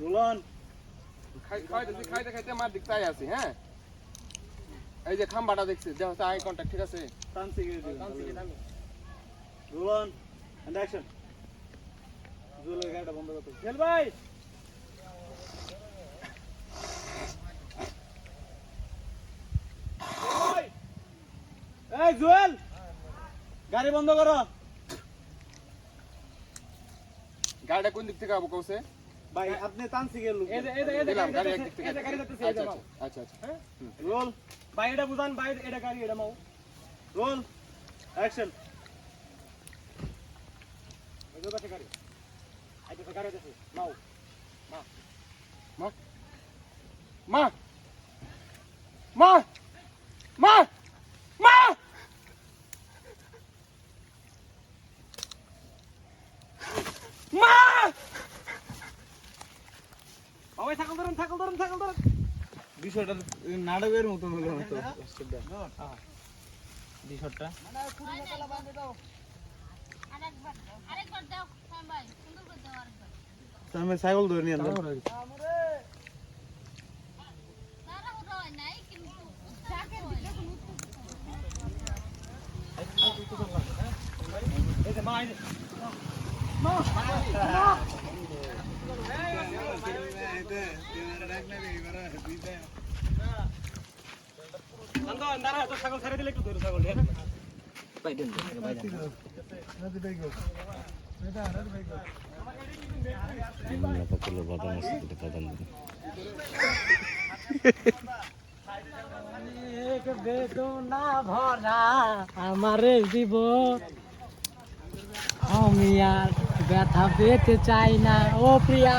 রোলন খাই খাইতে খাইতে আমার দিক তাই আছি হ্যাঁ? এই যে খাম্বাটা দেখছি দেহ আই কন্টাক্ট ঠিক আছে? রোলন এন্ড অ্যাকশন গাড়িটা বন্ধ করতে ভাই! এই জুয়েল! গাড়ি বন্ধ করো। গাড়িটা কোন দিক থেকে আবু কৌছে? ভাই আপনি টানছি গেল এই এই এই গাড়ি গাড়ি থেকে এই গাড়ি যাচ্ছে আচ্ছা আচ্ছা আচ্ছা হ্যাঁ রোল ভাই এটা বুঝান ভাই এটা গাড়ি এটা মাও রোল অ্যাকশন এই যে পাশে গাড়ি এই যে গাড়ি যাচ্ছে মাও মা মা মা মা মা মা বাবাই ছাগল ধরুন ছাগল ধরুন ছাগল ধরুন বিষয়টা নাটকের মতন হলো হয়তো বিষয়টা আরেকবার আরেকবার দাও হ্যাঁ ভাই আমারে জীব আমি আর ব্যথা পেতে চাই না। ও প্রিয়া।